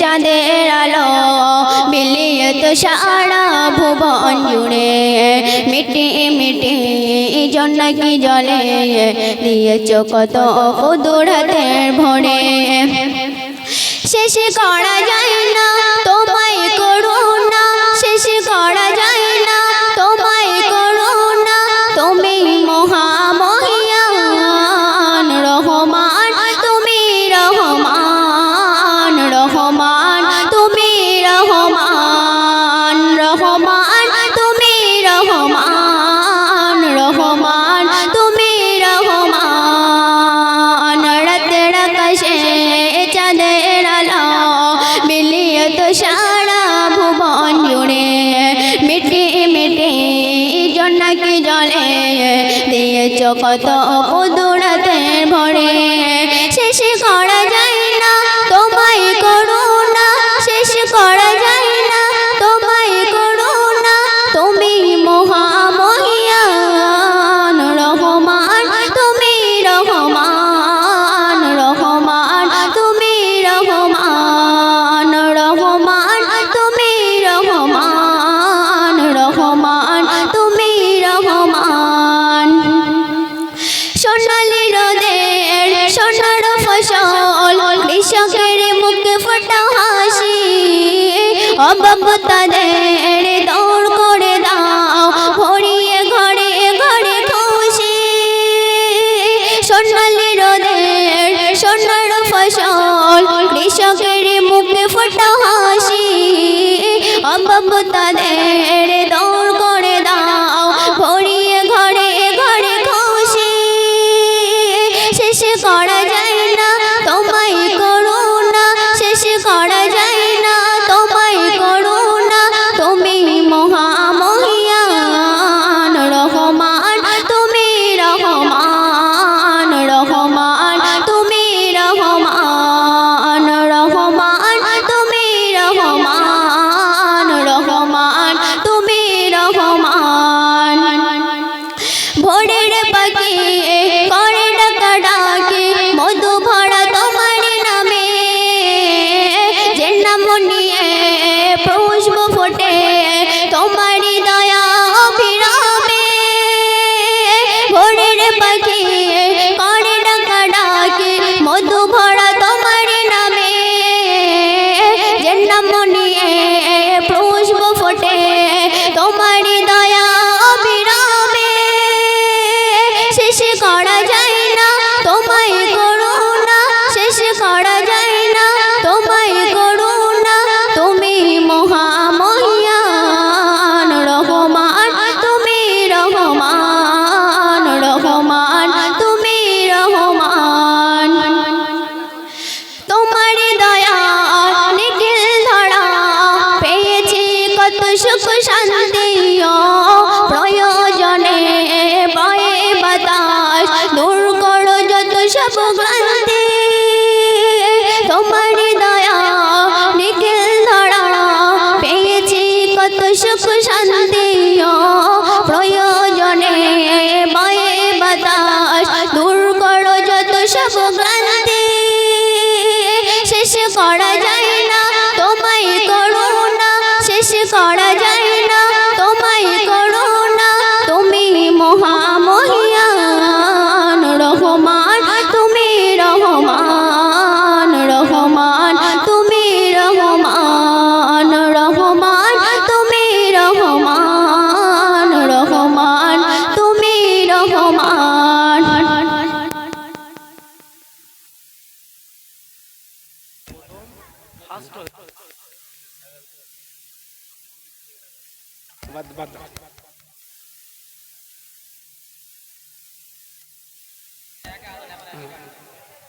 চাঁদের আলো বিলিয়ে তো সারা ভুবন জুড়ে। মিটি মিটি জন্নাকি জলে? দিয়েছ কত দৌড়াতে ভরে। শেষে করা যায় না তো নাকি জলে দিয়েছ কত অপদুরাতের ভরে। শেষে করা যায় অমমতা রে দৌড় করে দাও, ভরিয়ে ঘরে ঘরে খুশি। সোনালি রোদের সোনার ফসল, কৃষকের মুখে ফোটা হাসি। অমমতা রে দৌড় মনে পুষ্প ফোটে তোমার দয়া বিরামে ভোরের পাখি bon grand ফার্স্ট বাদ বাদ।